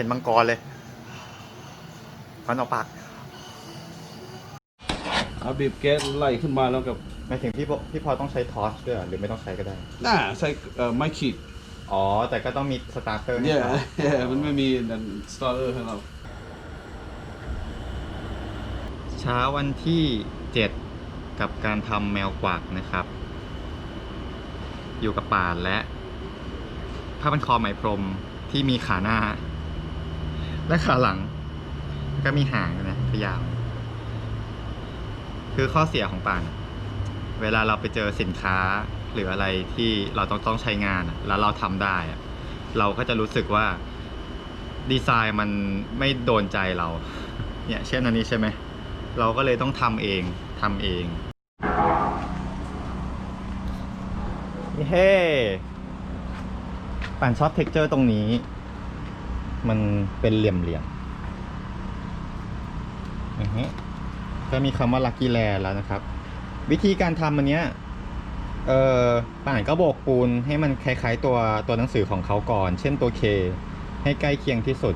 เป็นมังกรเลยฟันออกปากเอาบีบแก๊สไล่ขึ้นมาแล้วกับหมายถึงพี่พอพี่พอต้องใช้ทอร์ชด้วยเหรอหรือไม่ต้องใช้ก็ได้ น่าใส่เอ่อไม้ขีดอ๋อ แต่ก็ต้องมีสตาร์เตอร์เนี่ยมันไม่มีนั่นสตาร์เออร์ให้เราเช้าวันที่ 7 กับการทำแมวกวักนะครับ อยู่กับป่านและผ้าพันคอไหมพรมที่มีขาหน้า และขาหลัง ก็มีหางนะพยาว คือข้อเสียของป่าน เวลาเราไปเจอสินค้าหรืออะไรที่เราต้องต้องใช้งาน แล้วเราทำได้ เราก็จะรู้สึกว่าดีไซน์มันไม่โดนใจเรา เนี่ยเช่นอันนี้ใช่ไหม เราก็เลยต้องทำเองทำเองเฮ้ป่านชอบเท็กเจอร์ตรงนี้ มันเป็นเหลี่ยมเหลี่ยมๆอือฮึก็มีคำว่า Lucky Land แล้วนะครับ วิธีการทำอันเนี้ยเออป่านก็โบกปูนให้มันคล้ายๆตัวตัวหนังสือของเขาก่อน เช่นตัว K ให้ใกล้เคียงที่สุด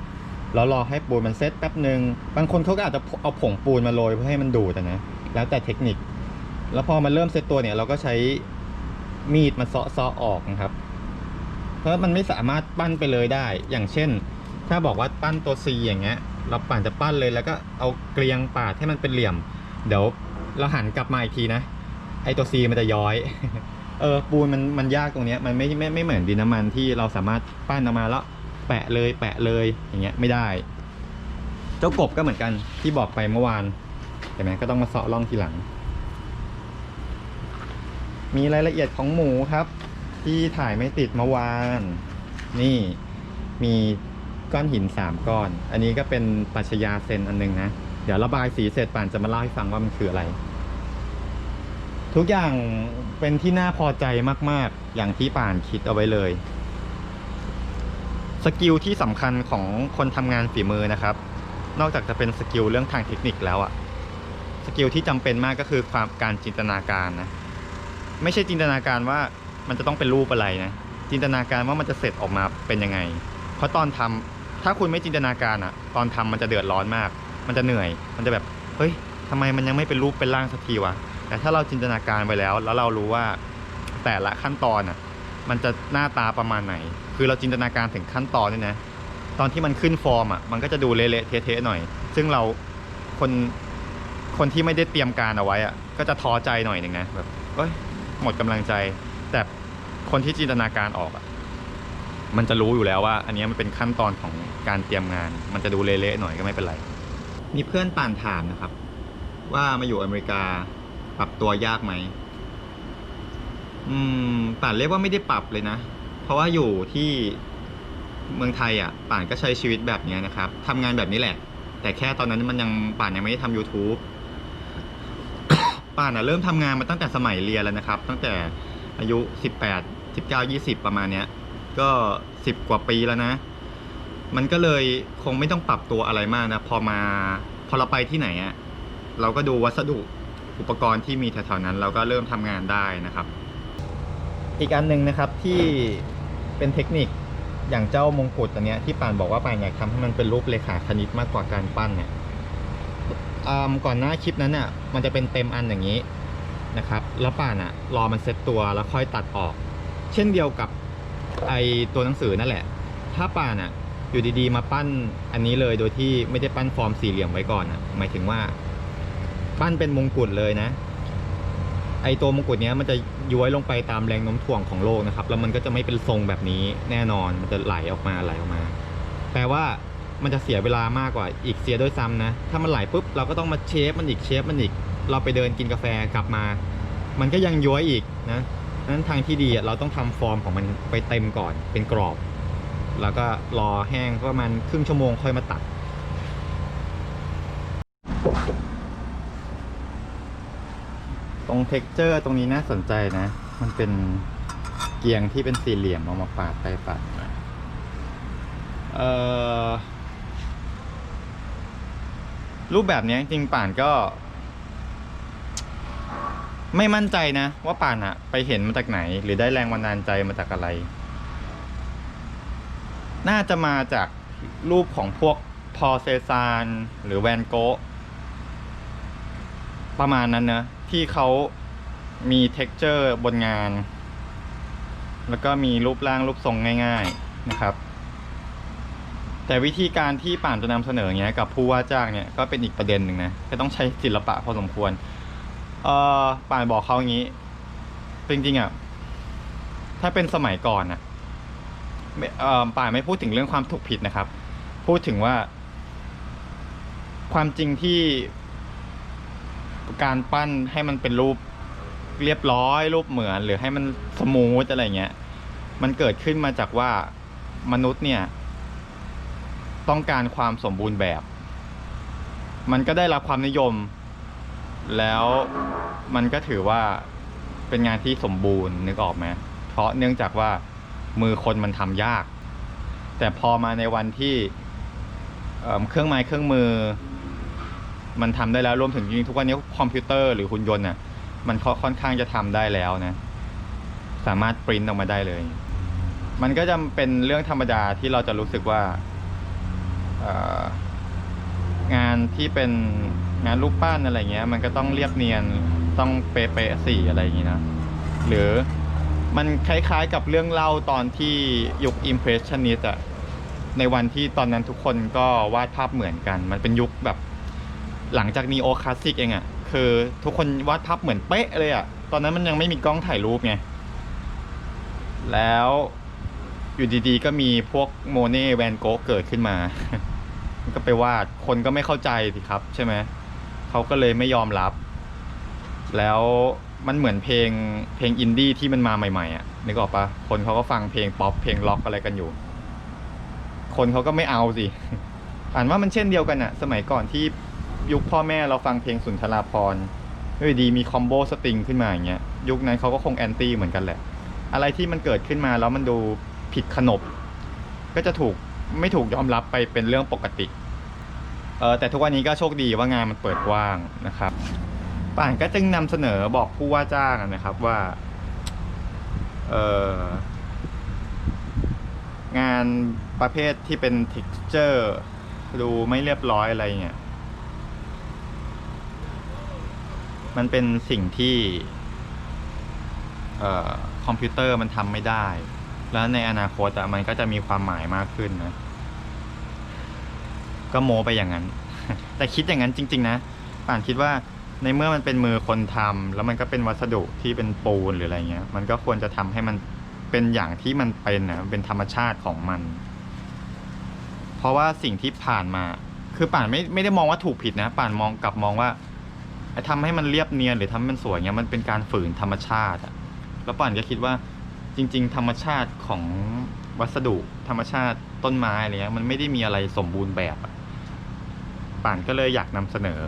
แล้วรอให้ปูนมันเซตแป๊บหนึ่งบางคนเขาก็อาจจะเอาผงปูนมาโรยเพื่อให้มันดูดนะแล้วแต่เทคนิค แล้วพอมันเริ่มเซตตัวเนี่ยเราก็ใช้มีดมาเซาะเซาะออกนะครับ เพราะมันไม่สามารถปั้นไปเลยได้ อย่างเช่น ถ้าบอกว่าปั้นตัว C อย่างเงี้ย เราปั่นจะปั้นเลยแล้วก็เอาเกลียงปาดให้มันเป็นเหลี่ยม เดี๋ยวเราหันกลับมาอีกทีนะ ไอตัว C มันจะย้อย เออปูนมันมันยากตรงเนี้ยมันไม่ไม่ไม่เหมือนดินน้ำมันที่เราสามารถปั้นออกมาแล้วแปะเลยแปะเลยอย่างเงี้ยไม่ได้ เจ้ากบก็เหมือนกันที่บอกไปเมื่อวานเห็นไหมก็ต้องมาเสาะร่องทีหลัง มีรายละเอียดของหมูครับ ที่ถ่ายไม่ติดเมื่อวาน นี่มี ก้อนหินสามก้อน อันนี้ก็เป็นปัชญาเซนอันหนึงนะ เดี๋ยวระบายสีเสร็จป่านจะมาเล่าให้ฟังว่ามันคืออะไร ทุกอย่างเป็นที่น่าพอใจมาก ๆ อย่างที่ป่านคิดเอาไว้เลย สกิลที่สำคัญของคนทำงานฝีมือนะครับ นอกจากจะเป็นสกิลเรื่องทางเทคนิคแล้วอะสกิลที่จำเป็นมากก็คือความการจินตนาการนะ ไม่ใช่จินตนาการว่ามันจะต้องเป็นรูปอะไรนะ จินตนาการว่ามันจะเสร็จออกมาเป็นยังไง เพราะตอนทำ ถ้าคุณไม่จินตนาการอะตอนทำมันจะเดือดร้อนมาก มันจะเหนื่อย มันจะแบบ เฮ้ยทำไมมันยังไม่เป็นรูปเป็นร่างสักทีวะ แต่ถ้าเราจินตนาการไปแล้ว แล้วเรารู้ว่าแต่ละขั้นตอนอะมันจะหน้าตาประมาณไหน คือเราจินตนาการถึงขั้นตอนนี่นะ ตอนที่มันขึ้นฟอร์มอะมันก็จะดูเละๆเทะๆหน่อย ซึ่งเราคนคนที่ไม่ได้เตรียมการเอาไว้อะก็จะท้อใจหน่อยหนึ่งนะแบบเอ้ยหมดกำลังใจ แต่คนที่จินตนาการออกอะ มันจะรู้อยู่แล้วว่า อันนี้มันเป็นขั้นตอนของการเตรียมงาน มันจะดูเละๆหน่อยก็ไม่เป็นไร มีเพื่อนป่านถามนะครับ ว่ามาอยู่อเมริกาปรับตัวยากไหม อืม ป่านเรียกว่าไม่ได้ปรับเลยนะ เพราะว่าอยู่ที่เมืองไทยอะ ป่านก็ใช้ชีวิตแบบนี้นะครับ ทำงานแบบนี้แหละ แต่แค่ตอนนั้นมันยังป่านยังไม่ได้ทำ YouTube ป่านอะเริ่มทำงานมาตั้งแต่สมัยเรียนแล้วนะครับ ตั้งแต่อายุสิบแปดสิบเก้ายี่สิบประมาณเนี้ย ก็สิบกว่าปีแล้วนะ มันก็เลยคงไม่ต้องปรับตัวอะไรมากนะ พอมาพอเราไปที่ไหนอะเราก็ดูวัสดุอุปกรณ์ที่มีแถวๆนั้น เราก็เริ่มทำงานได้นะครับ อีกอันหนึ่งนะครับที่เป็นเทคนิคอย่างเจ้ามงกุฎอันเนี้ยที่ป่านบอกว่าป่านอยากทำให้มันเป็นรูปเลขาคณิตมากกว่าการปั้นเนี่ยก่อนหน้าคลิปนั้นอะมันจะเป็นเต็มอันอย่างนี้นะครับ แล้วป่านอะรอมันเซ็ตตัวแล้วค่อยตัดออก เช่นเดียวกับ ไอตัวหนังสือนั่นแหละ ถ้าป่านอะ อยู่ดีๆ มาปั้นอันนี้เลยโดยที่ไม่ได้ปั้นฟอร์มสี่เหลี่ยมไว้ก่อนอะ หมายถึงว่า ปั้นเป็นมงกุฎเลยนะ ไอตัวมงกุฎเนี้ยมันจะย้วยลงไปตามแรงโน้มถ่วงของโลกนะครับ แล้วมันก็จะไม่เป็นทรงแบบนี้แน่นอน มันจะไหลออกมาไหลออกมา แปลว่ามันจะเสียเวลามากกว่าอีกเสียด้วยซ้ำนะ ถ้ามันไหลปุ๊บเราก็ต้องมาเชฟมันอีกเชฟมันอีก เราไปเดินกินกาแฟกลับมา มันก็ยังย้วยอีกนะ นั้นทางที่ดีเราต้องทำฟอร์มของมันไปเต็มก่อนเป็นกรอบ แล้วก็รอแห้งประมาณครึ่งชั่วโมงค่อยมาตัด ตรงเท็กเจอร์ตรงนี้น่าสนใจนะ มันเป็นเกียงที่เป็นสี่เหลี่ยมเอามาปาดไปปาดมาเอ่อรูปแบบนี้จริงป่านก็ ไม่มั่นใจนะ ว่าป่านอะไปเห็นมาจากไหน หรือได้แรงบันดาลใจมาจากอะไร น่าจะมาจากรูปของพวกพอเซซานหรือแวนโกะประมาณนั้นนะ ที่เขามีเท็กเจอร์บนงาน แล้วก็มีรูปร่างรูปทรงง่าย ๆนะครับ แต่วิธีการที่ป่านจะนำเสนออย่างเงี้ยกับผู้ว่าจ้างเนี่ยก็เป็นอีกประเด็นหนึ่งนะก็ต้องใช้ศิลปะพอสมควร เออป่านบอกเขาอย่างนี้ จริงๆอะ ถ้าเป็นสมัยก่อนอะป่านไม่พูดถึงเรื่องความถูกผิดนะครับ พูดถึงว่า ความจริงที่การปั้นให้มันเป็นรูปเรียบร้อยรูปเหมือน หรือให้มันสมูทอะไรเงี้ย มันเกิดขึ้นมาจากว่ามนุษย์เนี่ย ต้องการความสมบูรณ์แบบ มันก็ได้รับความนิยม แล้วมันก็ถือว่าเป็นงานที่สมบูรณ์นึกออกไหมเพราะเนื่องจากว่ามือคนมันทำยาก แต่พอมาในวันที่เเครื่องไม้เครื่องมือ มันทำได้แล้วรวมถึงจริงทุกวันนี้คอมพิวเตอร์หรือหุ่นยนต์น่ะมันค่ค่อนข้างจะทำได้แล้วนะ สามารถปริ้นออกมาได้เลย มันก็จะเป็นเรื่องธรรมดาที่เราจะรู้สึกว่างานที่เป็น งานรูปปั้นอะไรเงี้ย มันก็ต้องเรียบเนียนต้องเป๊ะๆสีอะไรอย่างงี้นะ หรือมันคล้ายๆกับเรื่องเล่าตอนที่ยุค Impressionist อะในวันที่ตอนนั้นทุกคนก็วาดภาพเหมือนกัน มันเป็นยุคแบบ หลังจากนีโอคลาสสิกเองอะคือทุกคนวาดภาพเหมือนเป๊ะเลยอะตอนนั้นมันยังไม่มีกล้องถ่ายรูปไง แล้วอยู่ดีๆ ก็มีพวกโมเน่แวนโกะเกิดขึ้นมา ก็ไปวาดคนก็ไม่เข้าใจสิครับใช่ไหม เขาก็เลยไม่ยอมรับ แล้วมันเหมือนเพลงเพลงอินดี้ที่มันมาใหม่ๆอะนึกออกปะคนเขาก็ฟังเพลงป๊อปเพลงล็อกอะไรกันอยู่ คนเขาก็ไม่เอาสิอ่านว่ามันเช่นเดียวกันอะสมัยก่อนที่ยุคพ่อแม่เราฟังเพลงสุนทราภรณ์เฮ้ยดีมีคอมโบสตริงขึ้นมาอย่างเงี้ยยุคนั้นเขาก็คงแอนตี้เหมือนกันแหละ อะไรที่มันเกิดขึ้นมาแล้วมันดูผิดขนบ ก็จะถูกไม่ถูกยอมรับไปเป็นเรื่องปกติ เออแต่ทุกวันนี้ก็โชคดีว่างานมันเปิดกว้างนะครับป่านก็จึงนำเสนอบอกผู้ว่าจ้างนะครับว่าเอองานประเภทที่เป็น texture ดูไม่เรียบร้อยอะไรเงี้ยมันเป็นสิ่งที่คอมพิวเตอร์มันทำไม่ได้ แล้วในอนาคตมันก็จะมีความหมายมากขึ้นนะ ก็โมไปอย่างนั้น แต่คิดอย่างนั้นจริง ๆ นะป่านคิดว่าในเมื่อมันเป็นมือคนทำแล้วมันก็เป็นวัสดุที่เป็นปูนหรืออะไรเงี้ย มันก็ควรจะทำให้มันเป็นอย่างที่มันเป็นนะเป็นธรรมชาติของมัน เพราะว่าสิ่งที่ผ่านมา คือป่านไม่ไม่ได้มองว่าถูกผิดนะ ป่านมองกลับมองว่าไอ้ทำให้มันเรียบเนียนหรือทำให้มันสวยเงี้ยมันเป็นการฝืนธรรมชาติอะแล้วป่านก็คิดว่าจริง ๆ ธรรมชาติของวัสดุธรรมชาติต้นไม้อะไรเงี้ยมันไม่ได้มีอะไรสมบูรณ์แบบอะ ป่านก็เลยอยากนำเสนอ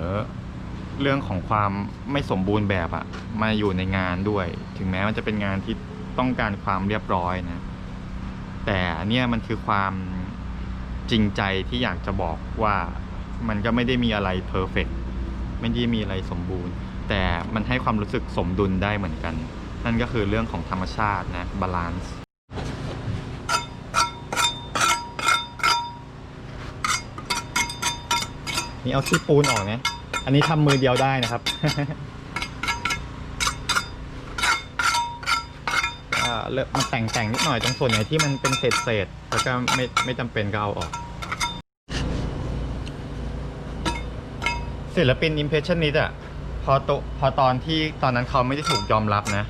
เรื่องของความไม่สมบูรณ์แบบอะมาอยู่ในงานด้วย ถึงแม้มันจะเป็นงานที่ต้องการความเรียบร้อยนะ แต่เนี่ยมันคือความจริงใจที่อยากจะบอกว่ามันก็ไม่ได้มีอะไรเพอร์เฟกไม่ได้มีอะไรสมบูรณ์ แต่มันให้ความรู้สึกสมดุลได้เหมือนกัน นั่นก็คือเรื่องของธรรมชาตินะบาลานซ์ นี่เอาขี้ปูนออกนะ อันนี้ทำมือเดียวได้นะครับอ่าเลิกมาแต่งแต่งนิดหน่อยตรงส่วนไหนที่มันเป็นเศษเศษๆแล้วก็ไม่ไม่จำเป็นก็เอาออก ศิลปิน Impressionist อะพอตพอตอนที่ตอนนั้นเขาไม่ได้ถูกยอมรับนะ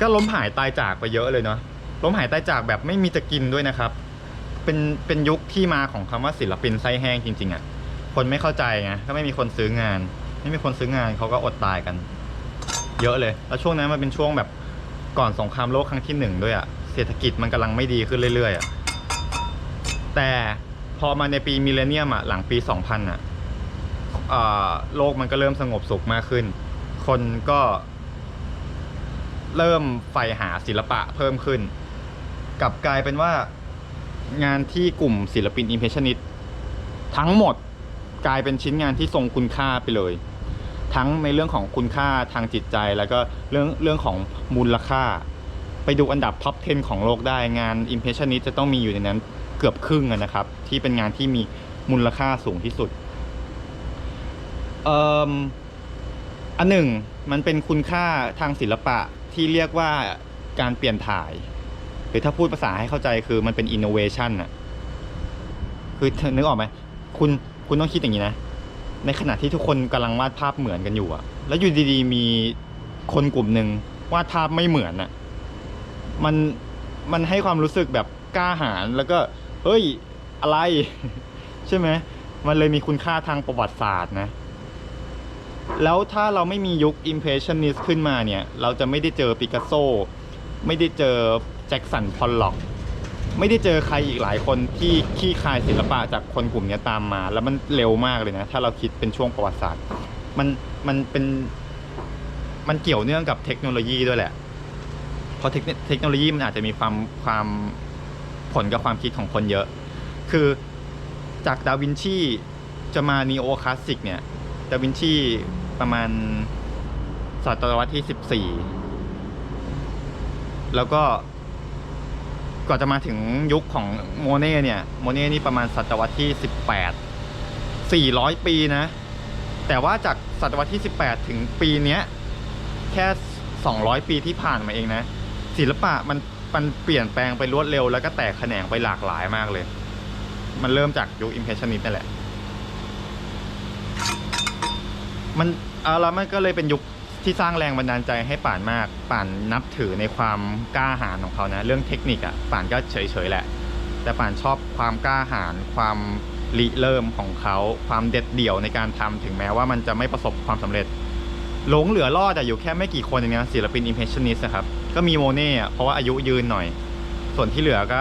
ก็ล้มหายตายจากไปเยอะเลยเนาะล้มหายตายจากแบบไม่มีจะกินด้วยนะครับ เป็นเป็นยุคที่มาของคำว่าศิลปินไส้แห้งจริงๆอะ คนไม่เข้าใจไงก็ไม่มีคนซื้องาน ไม่มีคนซื้องานเขาก็อดตายกัน เยอะเลย แล้วช่วงนั้นมันเป็นช่วงแบบก่อนสงครามโลกครั้งที่หนึ่งด้วยอะเศรษฐกิจมันกำลังไม่ดีขึ้นเรื่อยๆอะแต่พอมาในปีมิเลเนียมอะหลังปี 2000อะเอ่อโลกมันก็เริ่มสงบสุขมากขึ้น คนก็เริ่มใฝ่หาศิลปะเพิ่มขึ้น กลับกลายเป็นว่างานที่กลุ่มศิลปิน Impressionist ทั้งหมด กลายเป็นชิ้นงานที่ทรงคุณค่าไปเลย ทั้งในเรื่องของคุณค่าทางจิตใจ แล้วก็เรื่องเรื่องของมูลค่า ไปดูอันดับท็อป 10 ของโลกได้งาน Impressionist จะต้องมีอยู่ในนั้นเกือบครึ่งนะครับ ที่เป็นงานที่มีมูลค่าสูงที่สุดอันหนึ่งมันเป็นคุณค่าทางศิลปะที่เรียกว่าการเปลี่ยนถ่าย หรือถ้าพูดภาษาให้เข้าใจคือมันเป็น innovation อะคือนึกออกไหมคุณ คุณต้องคิดอย่างนี้นะ ในขณะที่ทุกคนกำลังวาดภาพเหมือนกันอยู่อะแล้วอยู่ดีๆ มีคนกลุ่มหนึ่งวาดภาพไม่เหมือนอะมันมันให้ความรู้สึกแบบกล้าหาญแล้วก็ เฮ้ย อะไร ใช่ไหมมันเลยมีคุณค่าทางประวัติศาสตร์นะ แล้วถ้าเราไม่มียุค Impressionist ขึ้นมาเนี่ย เราจะไม่ได้เจอปิกัสโซ ไม่ได้เจอแจ็คสันพอลล็อก ไม่ได้เจอใครอีกหลายคนที่ขี้คายศิลปะจากคนกลุ่มนี้ตามมา แล้วมันเร็วมากเลยนะ ถ้าเราคิดเป็นช่วงประวัติศาสตร์ มันมันเป็นมันเกี่ยวเนื่องกับเทคโนโลยีด้วยแหละ เพราะเทคโนโลยีมันอาจจะมีความความผลกับความคิดของคนเยอะ คือจากดาวินชีจะมานีโอคลาสสิกเนี่ย ดาวินชีประมาณศตวรรษที่สิบสี่แล้วก็ ก่อนจะมาถึงยุคของโมเน่เนี่ยโมเน่นี่ประมาณศตวรรษที่สิบแปดสี่ร้อยปีนะ แต่ว่าจากศตวรรษที่สิบแปดถึงปีเนี้ยแค่สองร้อยปีที่ผ่านมาเองนะ ศิลปะมันมันเปลี่ยนแปลงไปรวดเร็วแล้วก็แตกแขนงไปหลากหลายมากเลย มันเริ่มจากยุค Impressionist นั่นแหละ มันเอาแล้วมันก็เลยเป็นยุค ที่สร้างแรงบันดาลใจให้ป่านมาก ป่านนับถือในความกล้าหาญของเขานะ เรื่องเทคนิคอะป่านก็เฉยๆแหละ แต่ป่านชอบความกล้าหาญความริเริ่มของเขา ความเด็ดเดี่ยวในการทำถึงแม้ว่ามันจะไม่ประสบความสำเร็จ หลงเหลือรอดอะอยู่แค่ไม่กี่คนเองนะศิลปิน Impressionist นะครับ ก็มีโมเน่เพราะว่าอายุยืนหน่อย ส่วนที่เหลือก็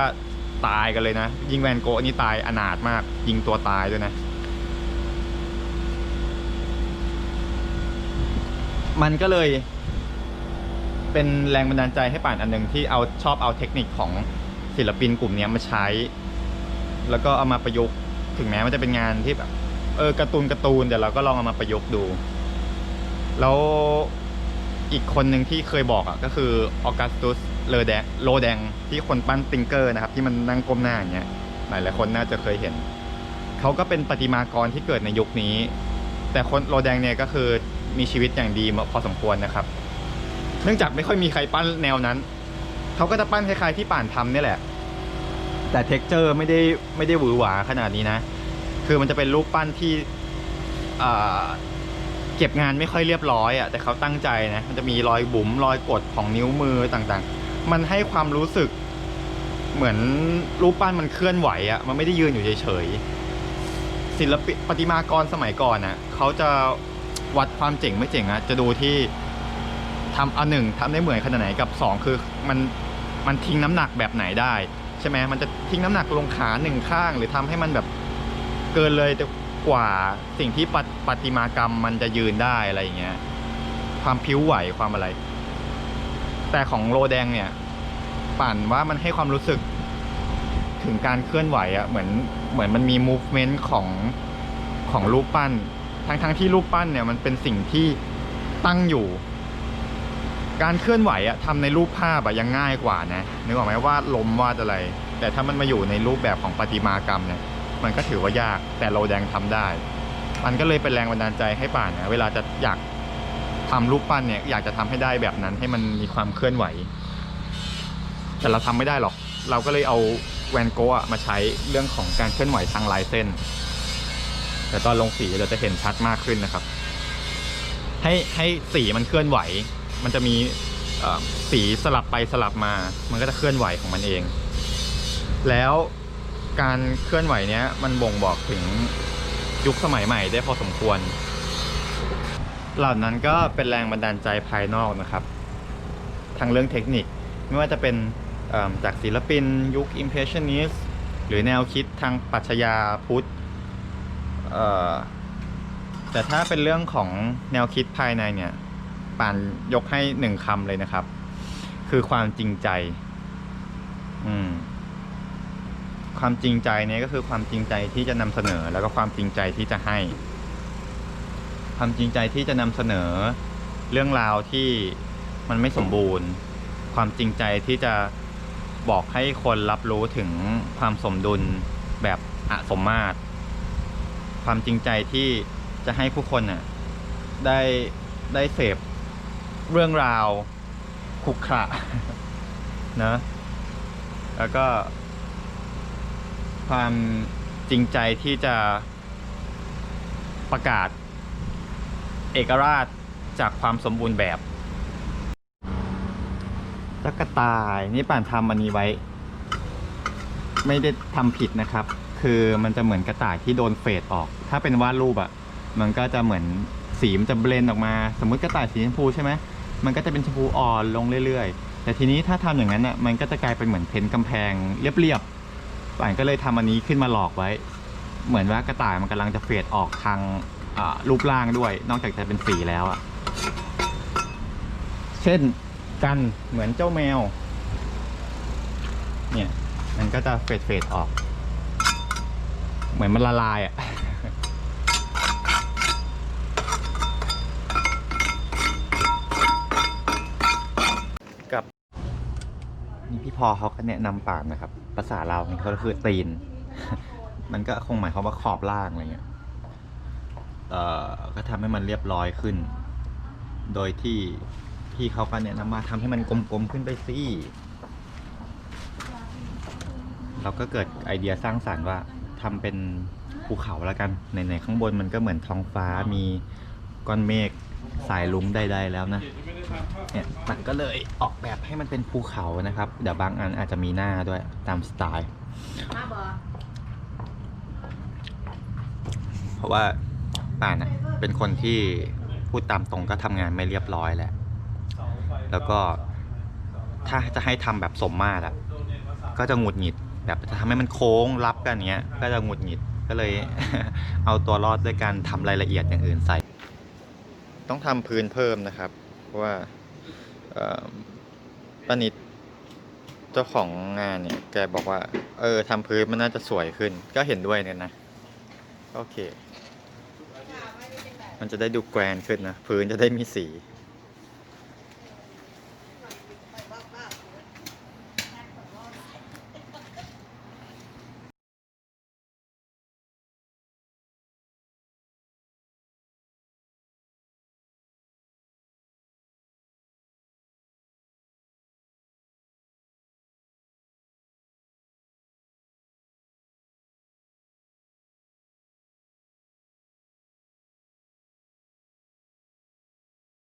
ตายกันเลยนะ ยิงแวนโกะนนี้ตายอนาถมาก ยิงตัวตายด้วยนะ มันก็เลยเป็นแรงบันดาลใจให้ป่านอันหนึ่งที่เอาชอบเอาเทคนิคของศิลปินกลุ่มนี้มาใช้ แล้วก็เอามาประยุกต์ถึงแม้มันจะเป็นงานที่แบบเออการ์ตูนการ์ตูนแต่เราก็ลองเอามาประยุกต์ดู แล้วอีกคนหนึ่งที่เคยบอกอะก็คือออกัสตุสเลอแดงโลแดงที่คนปั้นติงเกอร์นะครับ ที่มันนั่งก้มหน้าอย่างเงี้ยหลายหลายคนน่าจะเคยเห็น เขาก็เป็นประติมากรที่เกิดในยุคนี้ แต่คนโลแดงเนี่ยก็คือ มีชีวิตอย่างดีพอสมควรนะครับ เนื่องจากไม่ค่อยมีใครปั้นแนวนั้น เขาก็จะปั้นคล้ายๆที่ป่านทำนี่แหละ แต่เท็กเจอร์ไม่ได้ไม่ได้หวือหวาขนาดนี้นะ คือมันจะเป็นรูปปั้นที่เก็บงานไม่ค่อยเรียบร้อยอะ่ะ แต่เขาตั้งใจนะ มันจะมีรอยบุ๋มรอยกดของนิ้วมือต่างๆ มันให้ความรู้สึกเหมือนรูปปั้นมันเคลื่อนไหวอะ่ะ มันไม่ได้ยืนอยู่เฉยๆศิลปิประติมากรสมัยก่อนน่ะเขาจะ วัดความเจ๋งไม่เจ๋งอะจะดูที่ทำอันหนึ่งทำได้เหมือนขนาดไหนกับสองคือมันมันทิ้งน้ำหนักแบบไหนได้ ใช่ไหมมันจะทิ้งน้ำหนักลงขาหนึ่งข้าง หรือทำให้มันแบบเกินเลยกว่าสิ่งที่ปฏิประติมากรรมมันจะยืนได้อะไรอย่างเงี้ย ความพิ้วไหวความอะไร แต่ของโลแดงเนี่ย ปั่นว่ามันให้ความรู้สึกถึงการเคลื่อนไหวอะเหมือนเหมือนมันมี movement ของของรูปปั้น ทั้งทั้งที่รูปปั้นเนี่ยมันเป็นสิ่งที่ตั้งอยู่ การเคลื่อนไหวอะทำในรูปภาพอะยังง่ายกว่านะนึกออกไหมว่าดลมวาดอะไร แต่ถ้ามันมาอยู่ในรูปแบบของประติมากรรมเนี่ยมันก็ถือว่ายากแต่โลแดงทำได้ มันก็เลยเป็นแรงบันดาลใจให้ป่านนะเวลาจะอยากทำรูปปั้นเนี่ยอยากจะทำให้ได้แบบนั้นให้มันมีความเคลื่อนไหว แต่เราทำไม่ได้หรอก เราก็เลยเอาแวนโกะมาใช้เรื่องของการเคลื่อนไหวทางลายเส้น แต่ตอนลงสีเราจะเห็นชัดมากขึ้นนะครับ ให้ให้สีมันเคลื่อนไหว มันจะมีสีสลับไปสลับมา มันก็จะเคลื่อนไหวของมันเอง แล้วการเคลื่อนไหวเนี้ยมันบ่งบอกถึงยุคสมัยใหม่ได้พอสมควร เหล่านั้นก็เป็นแรงบันดาลใจภายนอกนะครับ ทางเรื่องเทคนิคไม่ว่าจะเป็นจากศิลปินยุค Impressionist หรือแนวคิดทางปรัชญาพุทธ แต่ถ้าเป็นเรื่องของแนวคิดภายในเนี่ยป่านยกให้หนึ่งคำเลยนะครับ คือความจริงใจ อืม ความจริงใจเนี่ยก็คือความจริงใจที่จะนำเสนอ แล้วก็ความจริงใจที่จะให้ ความจริงใจที่จะนำเสนอ เรื่องราวที่มันไม่สมบูรณ์ ความจริงใจที่จะบอกให้คนรับรู้ถึงความสมดุลแบบอสมมาตร ความจริงใจที่จะให้ผู้คนน่ะได้ได้เสพเรื่องราวขรุขระนะแล้วก็ ความจริงใจที่จะประกาศ เอกราชจากความสมบูรณ์แบบจักรตายนี่ป่านทำอันนี้ไว้ ไม่ได้ทำผิดนะครับ คือมันจะเหมือนกระต่ายที่โดนเฟดออก ถ้าเป็นวาดรูปอะ่ะ มันก็จะเหมือนสีมันจะเบลนออกมา สมมุติกระต่ายสีชมพูใช่ไหมมันก็จะเป็นชมพูอ่อนลงเรื่อยๆ แต่ทีนี้ถ้าทำอย่างนั้นอะ มันก็จะกลายเป็นเหมือนเพ้นท์กำแพงเรียบๆป่านก็เลยทำอันนี้ขึ้นมาหลอกไว้ เหมือนว่ากระต่ายมันกำลังจะเฟดออกทางรูปร่างด้วย นอกจากจะเป็นสีแล้วอะ เช่นกันเหมือนเจ้าแมว เนี่ย มันก็จะเฟดเฟดออก เหมือนมันละลายอะกับนี่พี่พอเขาก็แนะนำปานนะครับ ภาษาเราเนี่ยเขาคือตีน มันก็คงหมายความว่าขอบล่างอะไรเงี้ย เอ่อ ก็ทำให้มันเรียบร้อยขึ้น โดยที่พี่เขาก็แนะนำมาทำให้มันกลมๆขึ้นไปสิเราก็เกิดไอเดียสร้างสารรค์ว่า ทำเป็นภูเขาแล้วกันไหนๆข้างบนมันก็เหมือนท้องฟ้ามีก้อนเมฆสายลุ้งใดๆแล้วนะเนี่ยมันก็เลยออกแบบให้มันเป็นภูเขานะครับ เดี๋ยวบางอันอาจจะมีหน้าด้วยตามสไตล์มาบอเพราะว่าป่านน่ะเป็นคนที่พูดตามตรงก็ทำงานไม่เรียบร้อยแหละ แล้วก็ถ้าจะให้ทำแบบสมมาตรอะก็จะหงุดหงิด แบบจะทำให้มันโค้งรับกันเนี้ย ก็จะหงุดหงิดก็เลย เอาตัวรอดด้วยการทำรายละเอียดอย่างอื่นใส่ ต้องทำพื้นเพิ่มนะครับ เพราะว่าป้านิดเจ้าของงานเนี่ย แกบอกว่า เออทำพื้นมันน่าจะสวยขึ้น ก็เห็นด้วยเนี่ยนะโอเค มันจะได้ดูแกรนขึ้นนะ พื้นจะได้มีสี